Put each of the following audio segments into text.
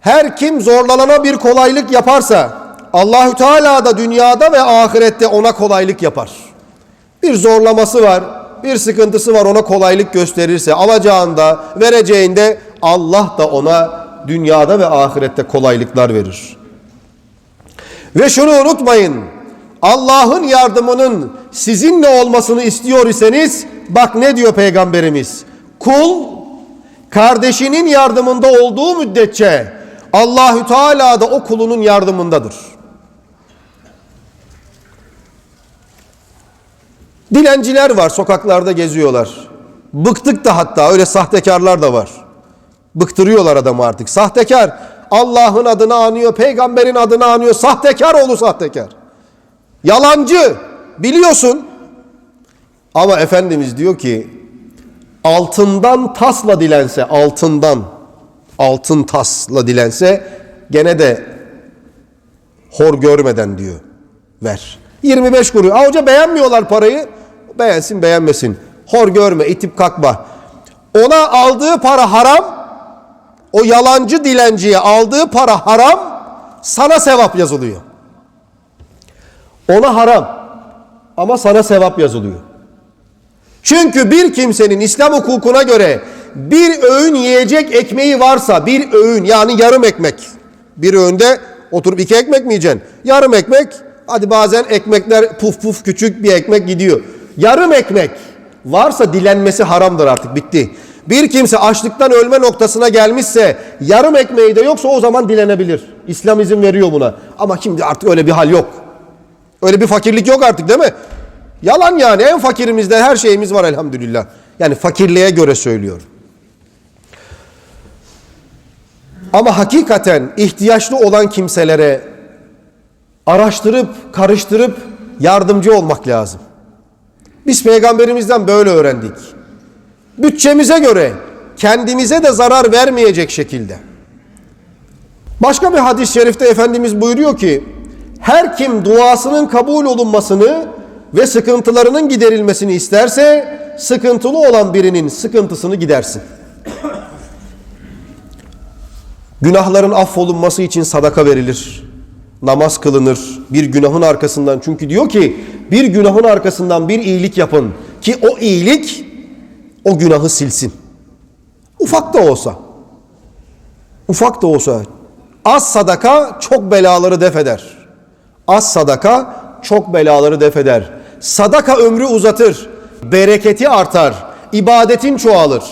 Her kim zorlanana bir kolaylık yaparsa Allahü Teala da dünyada ve ahirette ona kolaylık yapar. Bir zorlaması var, bir sıkıntısı var ona kolaylık gösterirse alacağında, vereceğinde Allah da ona dünyada ve ahirette kolaylıklar verir. Ve şunu unutmayın. Allah'ın yardımının sizinle olmasını istiyor iseniz bak ne diyor peygamberimiz? Kul kardeşinin yardımında olduğu müddetçe Allahü Teala da o kulunun yardımındadır. Dilenciler var sokaklarda geziyorlar. Bıktık da hatta öyle sahtekarlar da var. Bıktırıyorlar adamı artık. Sahtekar Allah'ın adını anıyor, peygamberin adını anıyor. Sahtekar oğlu sahtekar. Yalancı biliyorsun. Ama Efendimiz diyor ki altından tasla dilense altından altın tasla dilense gene de hor görmeden diyor ver. 25 kuruş. Ha hoca beğenmiyorlar parayı. Beğensin beğenmesin. Hor görme itip kalkma. Ona aldığı para haram. O yalancı dilenciye aldığı para haram. Sana sevap yazılıyor. Ona haram. Ama sana sevap yazılıyor. Çünkü bir kimsenin İslam hukukuna göre bir öğün yiyecek ekmeği varsa bir öğün yani yarım ekmek. Bir öğünde oturup iki ekmek mi yiyeceksin? Yarım ekmek hadi bazen ekmekler puf puf küçük bir ekmek gidiyor. Yarım ekmek varsa dilenmesi haramdır artık bitti. Bir kimse açlıktan ölme noktasına gelmişse yarım ekmeği de yoksa o zaman dilenebilir. İslam izin veriyor buna. Ama şimdi artık öyle bir hal yok. Öyle bir fakirlik yok artık değil mi? Yalan yani en fakirimizde her şeyimiz var elhamdülillah. Yani fakirliğe göre söylüyorum. Ama hakikaten ihtiyaçlı olan kimselere araştırıp karıştırıp yardımcı olmak lazım. Biz peygamberimizden böyle öğrendik. Bütçemize göre kendimize de zarar vermeyecek şekilde. Başka bir hadis-i şerifte Efendimiz buyuruyor ki her kim duasının kabul olunmasını ve sıkıntılarının giderilmesini isterse sıkıntılı olan birinin sıkıntısını gidersin. Günahların affolunması için sadaka verilir. Namaz kılınır. Bir günahın arkasından çünkü diyor ki bir günahın arkasından bir iyilik yapın ki o iyilik o günahı silsin. Ufak da olsa. Ufak da olsa. Az sadaka çok belaları def eder. Az sadaka çok belaları def eder. Sadaka ömrü uzatır. Bereketi artar. ibadetin çoğalır.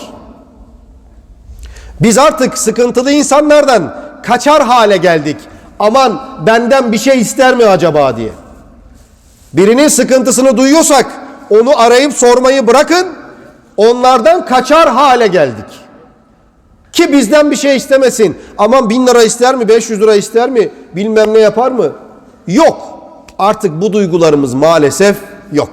Biz artık sıkıntılı insanlardan kaçar hale geldik. Aman benden bir şey ister mi acaba diye. Birinin sıkıntısını duyuyorsak onu arayıp sormayı bırakın. Onlardan kaçar hale geldik. Ki bizden bir şey istemesin. Aman bin lira ister mi, 500 lira ister mi, bilmem ne yapar mı? Yok. Artık bu duygularımız maalesef yok.